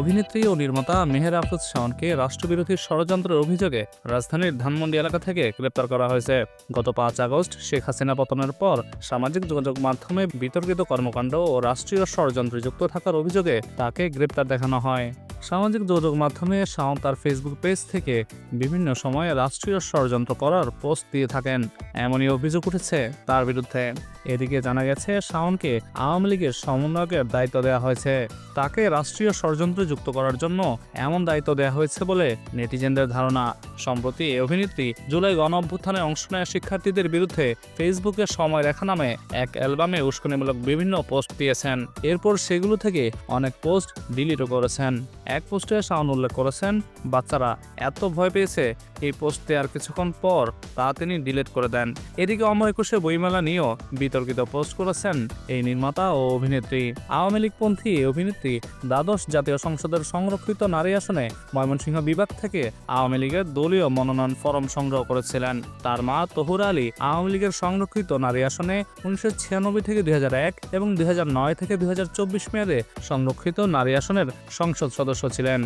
অভিনেত্রী ও নির্মাতা মেহের আফরোজ শাওনকে রাষ্ট্রবিরোধী ষড়যন্ত্রের অভিযোগে রাজধানীর ধানমন্ডি এলাকা থেকে গ্রেপ্তার করা হয়েছে। গত পাঁচ আগস্ট শেখ হাসিনা পতনের পর সামাজিক যোগাযোগ মাধ্যমে বিতর্কিত কর্মকাণ্ড ও রাষ্ট্রীয় ষড়যন্ত্রে যুক্ত থাকার অভিযোগে তাকে গ্রেপ্তার দেখানো হয়। সামাজিক যোগাযোগ মাধ্যমে শাওন তার ফেসবুক পেজ থেকে বিভিন্ন সময়ে রাষ্ট্রীয় ষড়যন্ত্র করার পোস্ট দিয়ে থাকেন। এমনই অভিযোগ উঠেছে তার বিরুদ্ধে। এদিকে জানা গেছে, শাওনকে আওয়ামী লীগের সমন্বয়কের দায়িত্ব দেওয়া হয়েছে। তাকে রাষ্ট্রীয় ষড়যন্ত্রে যুক্ত করার জন্য এমন দায়িত্ব দেওয়া হয়েছে বলে নেটিজেনদের ধারণা। সম্প্রতি অভিনেত্রী জুলাই গণ অভ্যুত্থানে অংশ নেওয়া শিক্ষার্থীদের বিরুদ্ধে ফেসবুকে সময় রেখা নামে এক অ্যালবামে উস্কানিমূলক বিভিন্ন পোস্ট দিয়েছেন। এরপর সেগুলো থেকে অনেক পোস্ট ডিলিটও করেছেন। এক পোস্টে শাওন উল্লেখ করেছেন, বাচ্চারা এত ভয় পেয়েছে এই পোস্টে আর কিছুক্ষণ পর তা তিনি ডিলিট করে দেন। এদিকে অমর একুশে বইমেলা নিয়েও বিতর্কিত পোস্ট করেছেন এই নির্মাতা ও অভিনেত্রী। আওয়ামী লীগপন্থী অভিনেত্রী দ্বাদশ জাতীয় সংসদের সংরক্ষিত নারী আসনে ময়মনসিংহ বিভাগ থেকে আওয়ামী লীগের দলীয় মনোনয়ন ফরম সংগ্রহ করেছিলেন। তার মা তহুর আলী আওয়ামী লীগের সংরক্ষিত নারী আসনে উনিশশো ছিয়ানব্বই থেকে দুই হাজার এক এবং দুই হাজার নয় থেকে দুই হাজার চব্বিশ মেয়াদে সংরক্ষিত নারী আসনের সংসদ সদস্য ছিলেন।